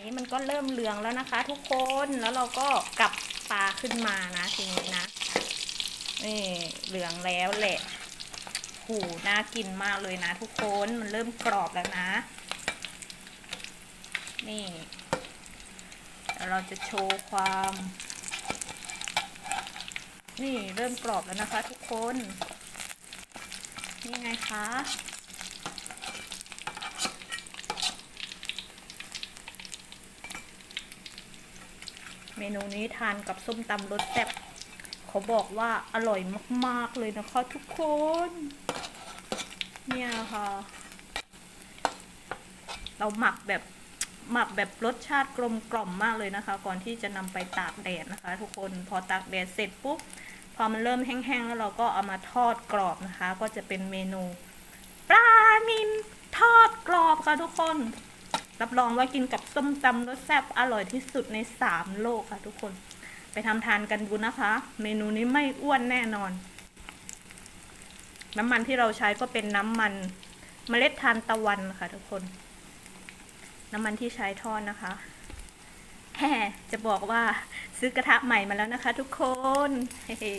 นี้มันก็เริ่มเหลืองแล้วนะคะ ทุกคนแล้วเราก็กลับปลาขึ้นมานะทีนี้นะนี่เหลืองแล้วแหละหูน่ากินมากเลยนะ ทุกคนมันเริ่มกรอบแล้วนะ นี่เดี๋ยวเราจะโชว์ความ นี่เริ่มกรอบแล้วนะคะ ทุกคน นี่ไงคะ เมนูนี้ทานกับส้มตำรสแซ่บเขาบอกว่าอร่อยมาก ๆ เลยนะคะทุกคน เนี่ยค่ะ เราหมักแบบหมักแบบรสชาติกลมกล่อมมากเลยนะคะ ก่อนที่จะนำไปตากแดดนะคะ ทุกคนพอตากแดดเสร็จปุ๊บพอมันเริ่มแห้งๆแล้วเราก็เอามาทอดกรอบนะคะ ก็จะเป็นเมนูปลานิลทอดกรอบค่ะทุกคน รับรองว่ากินกับส้มตำรสแซ่บอร่อยที่สุดในสามโลกค่ะทุกคน ไปทำทานกันดูนะคะ เมนูนี้ไม่อ้วนแน่นอน น้ำมันที่เราใช้ก็เป็นน้ำมันเมล็ดทานตะวันค่ะทุกคน น้ำมันที่ใช้ทอดนะคะแฮจะบอกว่าซื้อกระทะใหม่มาแล้วนะคะทุกคน เฮ้